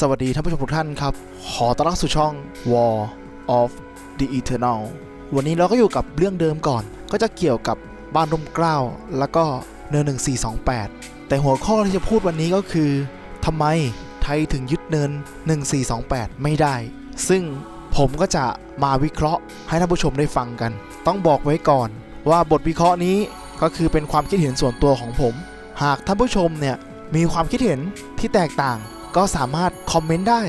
สวัสดีท่านผู้ชมทุกท่านครับ ขอต้อนรับสู่ช่อง War of the Eternal วันนี้เราก็อยู่กับเรื่องเดิมก่อน ก็จะเกี่ยวกับบ้านร่มเกล้า แล้วก็เนิน 1428 แต่หัวข้อที่จะพูดวันนี้ก็คือทำไมไทยถึงยึดเนิน 1428 ไม่ได้ ซึ่งผมก็จะมาวิเคราะห์ให้ท่านผู้ชมได้ฟังกัน ต้องบอกไว้ก่อนว่าบทวิเคราะห์นี้ก็คือเป็นความคิดเห็นส่วนตัวของผม หากท่านผู้ชมเนี่ยมีความคิดเห็นที่แตกต่าง ก็สามารถคอมเมนต์ได้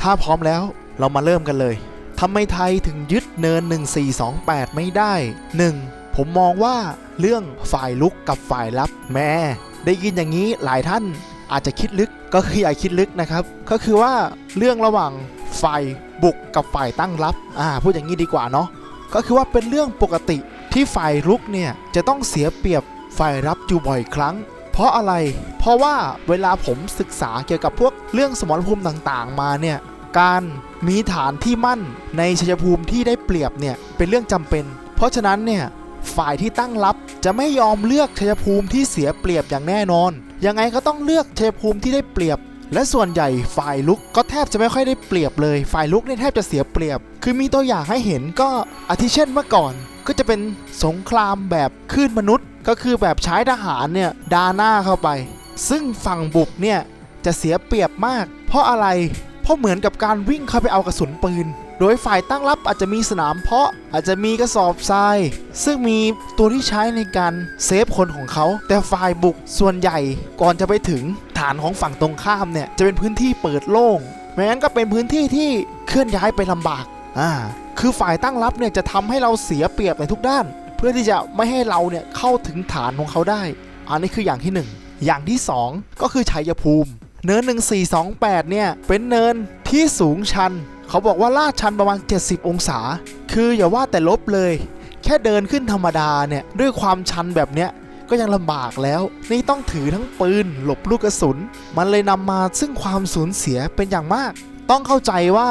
ถ้าพร้อมแล้วเรามาเริ่มกันเลยทำไมไทยถึงยึดเนิน 1428 ไม่ได้ 1. ผมมองว่าเรื่องฝ่ายลุกกับฝ่ายรับแม่ได้ยินอย่างนี้หลายท่านอาจจะคิดลึกก็คืออย่าคิดลึกนะครับ ก็คือว่าเรื่องระหว่างฝ่ายบุกกับฝ่ายตั้งรับอ่าพูดอย่างนี้ดีกว่าเนาะก็คือว่าเป็นเรื่องปกติที่ฝ่ายรุกเนี่ยจะต้องเสียเปรียบฝ่ายรับอยู่บ่อยครั้ง เพราะอะไร เพราะว่าเวลาผมศึกษาเกี่ยวกับพวกเรื่องสมรภูมิต่างๆ มาเนี่ย การมีฐานที่มั่นในชัยภูมิที่ได้เปรียบเนี่ยเป็นเรื่องจำเป็น เพราะฉะนั้นเนี่ยฝ่ายที่ตั้งรับจะไม่ยอมเลือกชัยภูมิที่เสียเปรียบอย่างแน่นอน ยังไงก็ต้องเลือกชัยภูมิที่ได้เปรียบ และส่วนใหญ่ฝ่ายลุกก็แทบจะไม่ค่อยได้เปรียบเลย ฝ่ายลุกเนี่ยแทบจะเสียเปรียบ คือมีตัวอย่างให้เห็นก็อาทิเช่นเมื่อก่อน ก็จะเป็นสงครามแบบคลื่นมนุษย์ ก็คือแบบใช้ทหารเนี่ยดาหน้าเข้าไป ซึ่งฝั่งบุกเนี่ยจะเสียเปรียบมาก เพราะอะไร เพราะเหมือนกับการวิ่งเข้าไปเอากระสุนปืน โดยฝ่ายตั้งรับอาจจะมีสนามเพาะอาจจะมีกระสอบทราย ซึ่งมีตัวที่ใช้ในการเซฟคนของเขา แต่ฝ่ายบุกส่วนใหญ่ก่อนจะไปถึงฐานของฝั่งตรงข้ามเนี่ยจะเป็นพื้นที่เปิดโล่งไม่งั้นก็เป็นพื้นที่ที่เคลื่อนย้ายไปลำบากอ่าคือฝ่ายตั้งรับเนี่ยจะทำให้เราเสียเปรียบในทุกด้าน เพื่อที่จะไม่ให้เราเนี่ยเข้าถึงฐานของเขาได้ อันนี้คืออย่างที่หนึ่งอย่างที่สองก็คือชัยภูมิ เนิน 1428 เนี่ย เป็นเนินที่สูงชัน เขาบอกว่าลาดชันประมาณ 70 องศา คืออย่าว่าแต่ลบเลย แค่เดินขึ้นธรรมดาเนี่ยด้วยความชันแบบเนี้ยก็ยังลำบากแล้ว นี่ต้องถือทั้งปืน หลบลูกกระสุน มันเลยนำมาซึ่งความสูญเสียเป็นอย่างมาก ต้องเข้าใจว่า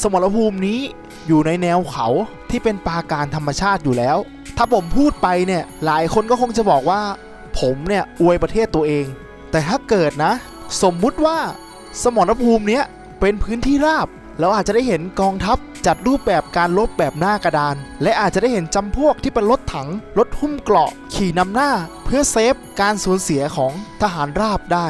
สมรภูมินี้อยู่ในแนวเขาที่เป็นปาการธรรมชาติอยู่แล้ว ถ้าผมพูดไปเนี่ยหลายคนก็คงจะบอกว่า ผมเนี่ยอวยประเทศตัวเอง แต่ถ้าเกิดนะ สมมุติว่าสมรภูมิเนี้ยเป็นพื้นที่ราบเราอาจจะได้เห็นกองทัพจัดรูปแบบการลบแบบหน้ากระดาน และอาจจะได้เห็นจำพวกที่เป็นรถถัง รถหุ้มเกราะ ขี่นำหน้า เพื่อเซฟการสูญเสียของทหารราบได้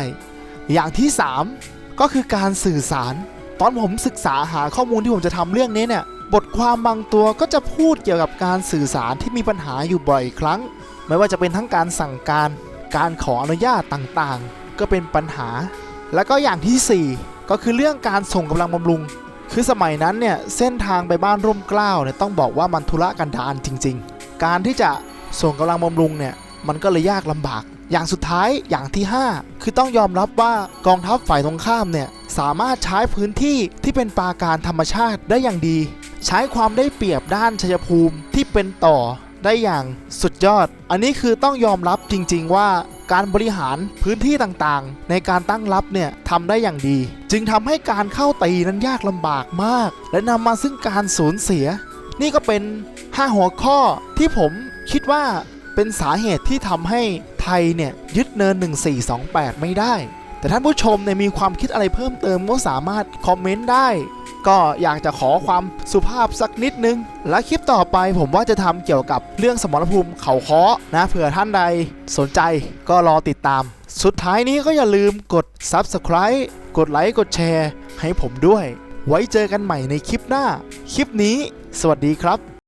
อย่างที่ 3 ก็คือการสื่อสาร ตอนผมศึกษาหาข้อมูลที่ผมจะทำเรื่องนี้เนี่ย บทความบางตัวก็จะพูดเกี่ยวกับการสื่อสารที่มีปัญหาอยู่บ่อยครั้ง ไม่ว่าจะเป็นทั้งการสั่งการ การขออนุญาตต่างๆ ก็เป็นปัญหา แล้วก็อย่างทีสี่4 ก็คือเรื่องการส่งกำลังบำรุง คือสมัยนั้นเนี่ยเส้นทางไปบ้านร่มเกล้าเนี่ยต้องบอกว่ามันทุรกันดารจริง ๆ การที่จะส่งกำลังบำรุงเนี่ยมันก็เลยยากลำบากอย่างสุดท้ายอย่างที่ 5 คือต้องยอมรับว่ากองทัพฝ่ายตรงข้ามเนี่ย สามารถใช้พื้นที่ที่เป็นปาการธรรมชาติได้อย่างดี ใช้ความได้เปรียบด้านชัยภูมิที่เป็นต่อได้อย่างสุดยอด อันนี้คือต้องยอมรับจริง ๆ ว่าการบริหารพื้นที่ต่างๆ ในการตั้งรับเนี่ยทำได้อย่างดี จึงทำให้การเข้าตีนั้นยากลำบากมาก และนำมาซึ่งการสูญเสีย นี่ก็เป็น 5 หัวข้อที่ผมคิดว่าเป็นสาเหตุที่ทำให้ไทยเนี่ยยึดเนิน 1428 ไม่ได้ แต่ท่านผู้ชมเนี่ยมีความคิดอะไรเพิ่มเติมก็สามารถคอมเมนต์ได้ ก็อยากจะขอความสุภาพสักนิดนึง และคลิปต่อไปผมว่าจะทำเกี่ยวกับเรื่องสมรภูมิเขาค้อนะเผื่อท่านใดสนใจก็รอติดตาม สุดท้ายนี้ก็อย่าลืมกด Subscribe กดไลค์กดแชร์ ให้ผมด้วย ไว้เจอกันใหม่ในคลิปหน้า คลิปนี้ สวัสดีครับ